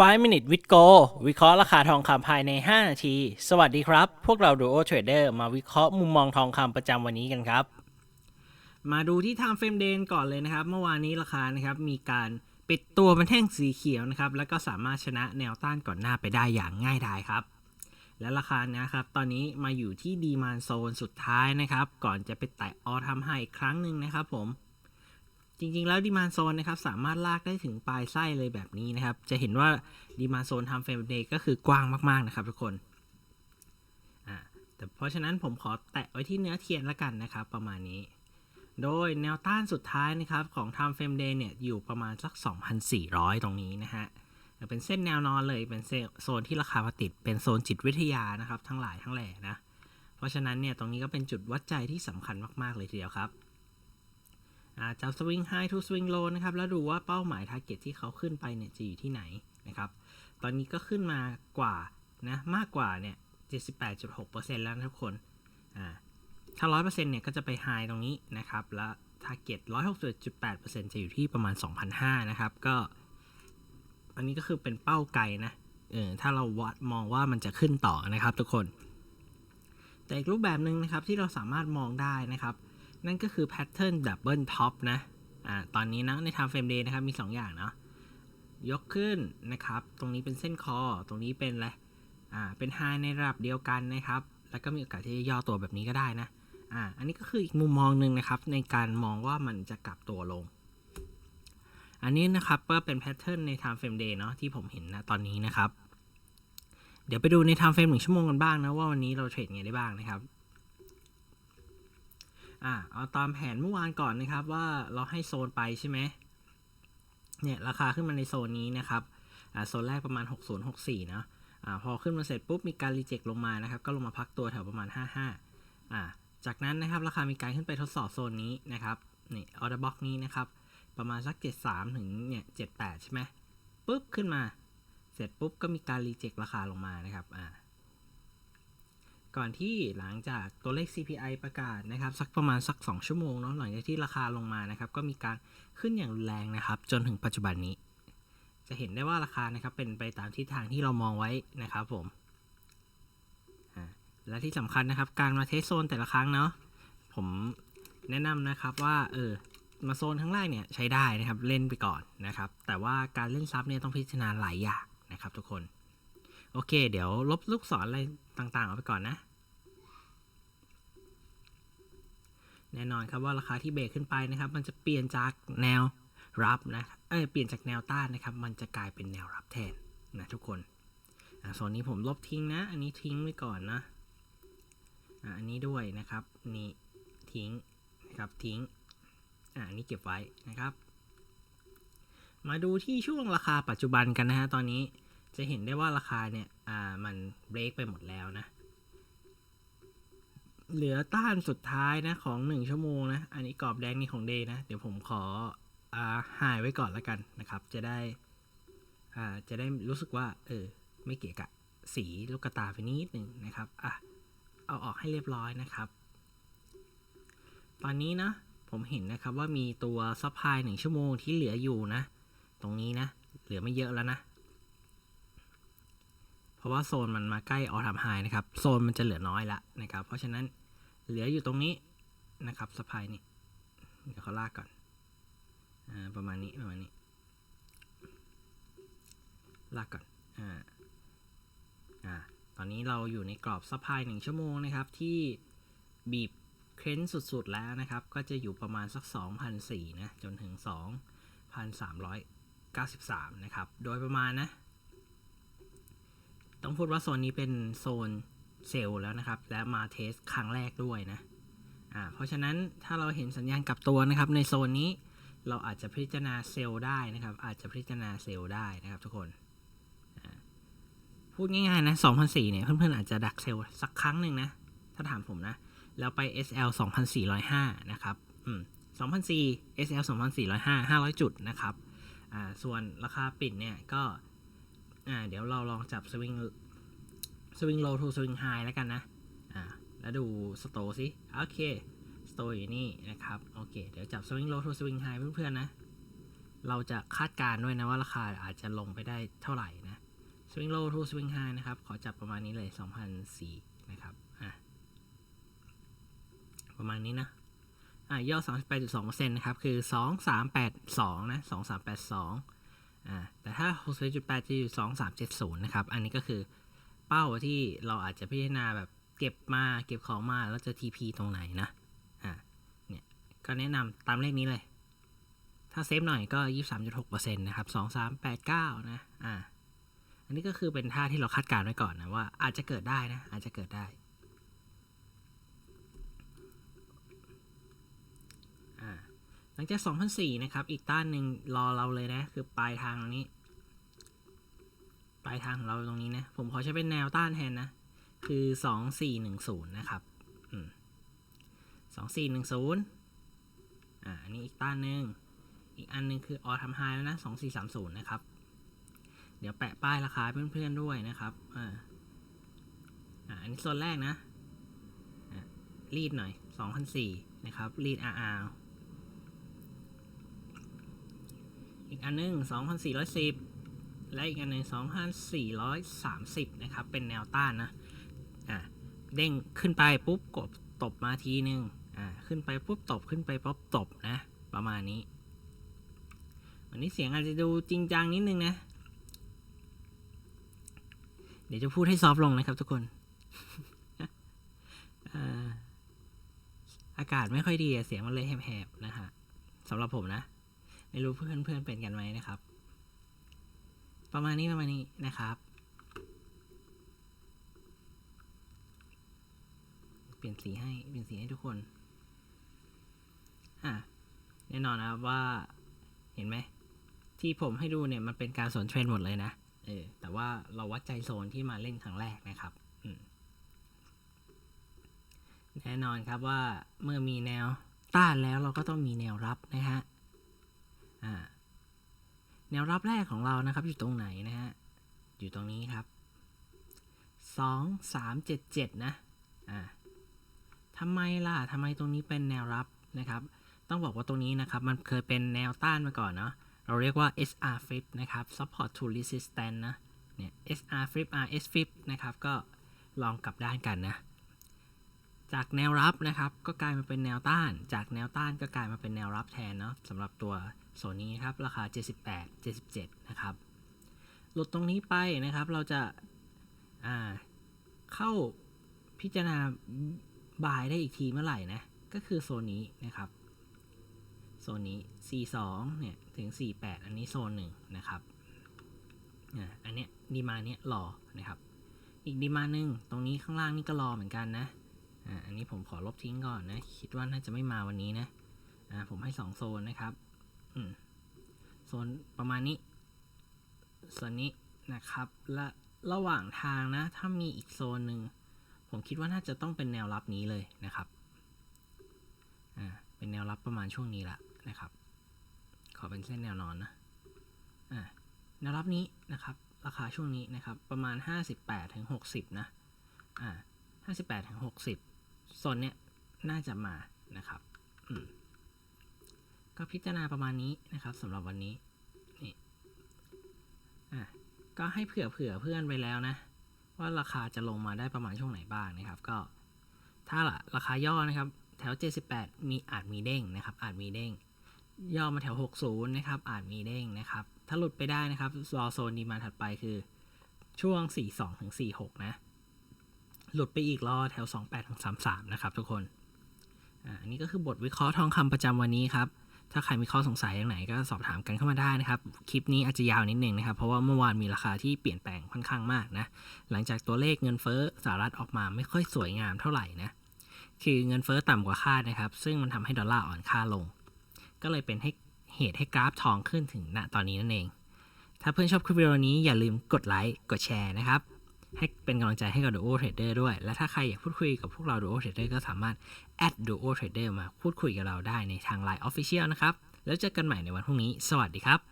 5 minute with go วิเคราะห์ราคาทองคำภายใน 5 นาที สวัสดีครับ พวกเรา Duo Trader มาวิเคราะห์มุมมองทองคำประจำวันนี้กันครับ มาดูที่ Time Frame Day ก่อนเลยนะครับ เมื่อวานนี้ราคานะครับมีการปิดตัวเป็นแท่งสีเขียวนะครับ แล้วก็สามารถชนะแนวต้านก่อนหน้าไปได้อย่างง่ายดายครับ และราคานะครับ ตอนนี้มาอยู่ที่ดีมานโซนสุดท้ายนะครับ ก่อนจะไปแตะออทำให้อีกครั้งหนึ่งนะครับผม จริงๆ แล้วดีมานโซนนะครับสามารถลากได้ถึงปลายไส้เลยแบบนี้นะครับ จะเห็นว่าดีมานโซนทำเฟรมเดย์ก็คือกว้างมากๆนะครับทุกคนแต่เพราะฉะนั้นผมขอแตะไว้ที่เนื้อเทียนละกันนะครับ ประมาณนี้ โดยแนวต้านสุดท้ายนะครับของ Time Frame Day เนี่ยอยู่ประมาณสัก 2,400 ตรงนี้นะฮะเป็นเส้นแนวนอนเลยเป็นโซนที่ราคามาติดเป็นโซนจิตวิทยานะครับ ทั้งหลายทั้งแหล่นะ เพราะฉะนั้นเนี่ยตรงนี้ก็เป็นจุดวัดใจที่สำคัญมาก ๆ เลยทีเดียวครับ จับสวิงไฮทูสวิงโลนะครับแล้วดูว่าเป้าหมายทาร์เก็ตที่เขาขึ้นไปเนี่ยจะอยู่ที่ไหนนะครับตอนนี้ก็ขึ้นมากว่านะมากกว่าเนี่ย78.6%แล้วทุกคนอ่าถ้า 100%เนี่ยก็จะไปไฮตรงนี้นะครับแล้วทาร์เก็ต161.8%จะอยู่ที่ประมาณ 2,500นะครับก็อันนี้ก็คือเป็นเป้าไกลนะเออถ้าเราวัดมองว่ามันจะขึ้นต่อนะครับทุกคน แต่อีกรูปแบบหนึ่งนะครับที่เราสามารถมองได้นะครับ นั่นก็คือ Pattern Double Top นะอ่าตอนนี้นะใน Time Frame Day นะครับมี 2 อย่างเนาะยกขึ้นนะครับ ตรงนี้เป็นเส้นคอ ตรงนี้เป็นอะไรอ่าเป็น High ในระดับเดียวกันนะครับ แล้วก็มีโอกาสที่จะย่อตัวแบบนี้ก็ได้นะอ่าอันนี้ก็คืออีกมุมมองหนึ่งนะครับ ในการมองว่ามันจะกลับตัวลง อันนี้นะครับก็เป็นแพทเทิร์นใน Time Frame Day เนาะที่ผมเห็นนะตอนนี้นะครับ เดี๋ยวไปดูใน Time Frame หนึ่งชั่วโมงกันบ้างนะว่าวันนี้เราเทรดไงได้บ้างนะครับ อ่าเอาตามแผนเมื่อวานก่อนนะครับว่าเราให้โซนไปใช่ไหมเนี่ยราคาขึ้นมาในโซนนี้นะครับอ่าโซนแรกประมาณ 6064นะอ่าพอขึ้นมาเสร็จปุ๊บมีการรีเจ็คลงมานะครับ ก็ลงมาพักตัวแถวประมาณ 55อ่าจากนั้นนะครับราคามีการขึ้นไปทดสอบโซนนี้นะครับนี่ออเดอร์บ็อกนี้นะครับประมาณสัก 73 ถึงเนี่ย78 ใช่ไหมปุ๊บขึ้นมา เสร็จปุ๊บก็มีการรีเจ็คราคาลงมานะครับอ่า ก่อนที่หลังจากตัวเลข CPI ประกาศนะครับสักประมาณสัก 2 ชั่วโมงเนาะหลังจากที่ราคาลงมานะครับก็มีการขึ้นอย่างรุนแรงนะครับ จนถึงปัจจุบันนี้ จะเห็นได้ว่าราคานะครับเป็นไปตามทิศทางที่เรามองไว้นะครับผมและที่สำคัญนะครับการมาเทสโซนแต่ละครั้งเนาะผมแนะนำนะครับว่าเออมาโซนข้างล่างเนี่ยใช้ได้นะครับเล่นไปก่อนนะครับแต่ว่าการเล่นซับเนี่ยต้องพิจารณาหลายอย่างนะครับทุกคน โอเค เดี๋ยวลบลูกศรอะไรต่างๆออกไปก่อนนะ แน่นอนครับว่าราคาที่เบรกขึ้นไปนะครับ มันจะเปลี่ยนจากแนวรับนะเออเปลี่ยนจากแนวต้านนะครับ มันจะกลายเป็นแนวรับแทนนะทุกคนอ่าโซนนี้ผมลบทิ้งนะ อันนี้ทิ้งไว้ก่อนนะอ่าอันนี้ด้วยนะครับนี่ทิ้งนะครับทิ้งอ่าอันนี้เก็บไว้นะครับ มาดูที่ช่วงราคาปัจจุบันกันนะฮะตอนนี้ จะเห็นได้ว่าราคาเนี่ย อ่า มันเบรกไปหมดแล้วนะ เหลือต้านสุดท้ายนะของ 1 ชั่วโมงนะ อันนี้กรอบแดงนี่ของเดย์นะ เดี๋ยวผมขอ อ่า หายไว้ก่อนแล้วกันนะครับ จะได้ อ่า จะได้รู้สึกว่า เออ ไม่เกะกะ สีลูกตาไปนิดหนึ่งนะครับ อะ เอาออกให้เรียบร้อยนะครับ ตอนนี้นะ ผมเห็นนะครับว่ามีตัวซัพพลายหนึ่งชั่วโมงที่เหลืออยู่นะ ตรงนี้นะ เหลือไม่เยอะแล้วนะ เพราะว่าโซนมันมาใกล้ออทามไฮนะครับ โซนมันจะเหลือน้อยละนะครับ เพราะฉะนั้นเหลืออยู่ตรงนี้นะครับสปายนี่ เดี๋ยวเขาลากก่อนอประมาณนี้ประมาณนี้ ลากก่อนอ่าอ่าตอนนี้เราอยู่ในกรอบซัพายหนึ่งชั่วโมงนะครับ ที่บีบเครนสุดๆแล้วนะครับ ก็จะอยู่ประมาณสัก 2,004นะ จนถึง 2,393 นะครับ โดยประมาณนะ ต้องพูดว่าโซนนี้เป็นโซนเซลล์แล้วนะครับ และมาเทสครั้งแรกด้วยนะอ่าเพราะฉะนั้นถ้าเราเห็นสัญญาณกลับตัวนะครับ ในโซนนี้เราอาจจะพิจารณาเซลล์ได้นะครับ อาจจะพิจารณาเซลล์ได้นะครับทุกคนพูดง่ายๆนะ2004เนี่ยเพื่อนๆอาจจะดักเซลล์สักครั้งหนึ่งนะ ถ้าถามผมนะ แล้วไป SL 2405 นะครับ อืม2004 SL 2405 500 จุดนะครับ อ่า ส่วนราคาปิดเนี่ยก็ อ่าเดี๋ยวเราลองจับสวิงสวิงโลทูสวิงไฮแล้วกันนะ อ่า แล้วดูสโตสิ โอเค สโตอยู่นี่นะครับ โอเค เดี๋ยวจับสวิงโลทูสวิงไฮเพื่อนๆนะ เราจะคาดการณ์ด้วยนะว่าราคาอาจจะลงไปได้เท่าไหร่นะ swing low to swing high นะครับ ขอจับประมาณนี้เลย2004นะครับ อะประมาณนี้นะ อะย่อ 38.2%นะครับ คือ 2382 นะ 2382 อ่าแต่ถ้า61.8จะอยู่ 2370 นะครับ อันนี้ก็คือเป้าที่เราอาจจะพิจารณาแบบเก็บมาเก็บของมาแล้วจะ TP ตรงไหนนะอ่าเนี่ยก็แนะนำตามเลขนี้เลย ถ้าเซฟหน่อยก็ 23.6%นะครับ 2389 นะอ่าอันนี้ก็คือเป็นท่าที่เราคาดการณ์ไว้ก่อนนะว่าอาจจะเกิดได้นะอาจจะเกิดได้ อ่า หลังจาก2004นะครับ อีกต้านหนึ่งรอเราเลยนะ คือปลายทางตรงนี้ ปลายทางของเราตรงนี้นะ ผมขอใช้เป็นแนวต้านแทนนะ คือ 2410 นะครับอืม2410 อ่า อันนี้อีกต้านหนึ่ง อีกอันหนึงคือออทำไฮแล้วนะ 2430 นะครับ เดี๋ยวแปะป้ายราคาเพื่อนๆด้วยนะครับ อ่า อ่า อันนี้ส่วนแรกนะอะรีดหน่อย 2,004 นะครับ รีด RR อันนึง 2,410 และอีกอันหนึง 2,430 นะครับ เป็นแนวต้านนะ อ่าเด้งขึ้นไปปุ๊บกดตบมาทีนึง อ่า ขึ้นไปปุ๊บตบขึ้นไปปุ๊บตบนะ ประมาณนี้ วันนี้เสียงอาจจะดูจริงจังนิดนึงนะ เดี๋ยวจะพูดให้ซอฟต์ลงนะครับทุกคนอ่าอากาศไม่ค่อยดีเสียงมันเลยแหบๆนะฮะสำหรับผมนะ ไม่รู้เพื่อนเพื่อนๆเป็นกันไหมนะครับ ประมาณนี้ประมาณนี้นะครับ เปลี่ยนสีให้เปลี่ยนสีให้ทุกคน อะแน่นอนนะครับว่าเห็นไหมที่ผมให้ดูเนี่ยมันเป็นการสวนเทรนหมดเลยนะเออแต่ว่าเราวัดใจโซนที่มาเล่นครั้งแรกนะครับแน่นอนครับว่าเมื่อมีแนวต้านแล้วเราก็ต้องมีแนวรับนะฮะ อ่าแนวรับแรกของเรานะครับ อยู่ตรงไหนนะฮะ อยู่ตรงนี้ครับสองสามเจ็ดเจ็ดนะ อ่าทำไมล่ะทำไมตรงนี้เป็นแนวรับนะครับ ต้องบอกว่าตรงนี้นะครับ มันเคยเป็นแนวต้านมาก่อนเนาะ เราเรียกว่า SR flip นะครับ support to resistance นะ เนี่ย SR flip RS flip นะครับ ก็ลองกลับด้านกันนะ จากแนวรับนะครับ ก็กลายมาเป็นแนวต้าน จากแนวต้านก็กลายมาเป็นแนวรับแทนเนาะสำหรับตัว โซนนี้ครับราคา 78 77 นะครับหลุดตรงนี้ไปนะครับ เราจะาเข้าพิจารณาบายได้อีกทีเมื่อไหร่นะ ก็คือโซนนี้นะครับ โซนนี้ C2 เนี่ย ถึง 48 อันนี้โซนหนึ่งนะครับ อันเนี้ยดีมาเนี้ยรอนะครับ อีกดีมาหนึ่งตรงนี้ข้างล่างนี่ก็รอเหมือนกันนะอันนี้ผมขอลบทิ้งก่อนนะ คิดว่าน่าจะไม่มาวันนี้นะ ผมให้ 2 โซนนะครับ อืมโซนประมาณนี้โซนนี้นะครับ และระหว่างทางนะ ถ้ามีอีกโซนหนึ่ง ผมคิดว่าน่าจะต้องเป็นแนวรับนี้เลยนะครับ อ่า เป็นแนวรับประมาณช่วงนี้ละนะครับ ขอเป็นเส้นแนวนอนนะ อ่า แนวรับนี้นะครับ ราคาช่วงนี้นะครับ ประมาณ 58ถึง60 นะ อ่า58ถึง60 โซนเนี้ยน่าจะมานะครับ อืม ก็พิจารณาประมาณนี้นะครับสำหรับวันนี้นี่อะก็ให้เผื่อเผื่อเพื่อนไปแล้วนะ ว่าราคาจะลงมาได้ประมาณช่วงไหนบ้างนะครับ ก็ ถ้าละราคาย่อนะครับ แถว 78 มีอาจมีเด้งนะครับ อาจมีเด้ง ย่อมาแถว 60 นะครับ อาจมีเด้งนะครับ ถ้าหลุดไปได้นะครับรอโซนดีมาถัดไปคือช่วง 42ถึง46 นะ หลุดไปอีกรอแถว 28ถึง33 นะครับทุกคน อ่าอันนี้ก็คือบทวิเคราะห์ทองคำประจำวันนี้ครับ ถ้าใครมีข้อสงสัยอย่างไหนก็สอบถามกันเข้ามาได้นะครับ คลิปนี้อาจจะยาวนิดนึงนะครับ เพราะว่าเมื่อวานมีราคาที่เปลี่ยนแปลงค่อนข้างมากนะ หลังจากตัวเลขเงินเฟ้อสหรัฐออกมาไม่ค่อยสวยงามเท่าไหร่นะ คือเงินเฟ้อต่ำกว่าคาดนะครับ ซึ่งมันทำให้ดอลลาร์อ่อนค่าลง ก็เลยเป็นให้เหตุให้กราฟทองขึ้นถึงณตอนนี้นั่นเอง ถ้าเพื่อนชอบคลิปวิดีโอนี้อย่าลืมกดไลค์ กดแชร์นะครับ ให้เป็นกำลังใจให้กับ Duo Trader ด้วย และถ้าใครอยากพูดคุยกับพวกเรา Duo Trader ก็สามารถ add Duo Trader มาพูดคุยกับเราได้ในทาง Line Official นะครับ แล้วเจอกันใหม่ในวันพรุ่งนี้ สวัสดีครับ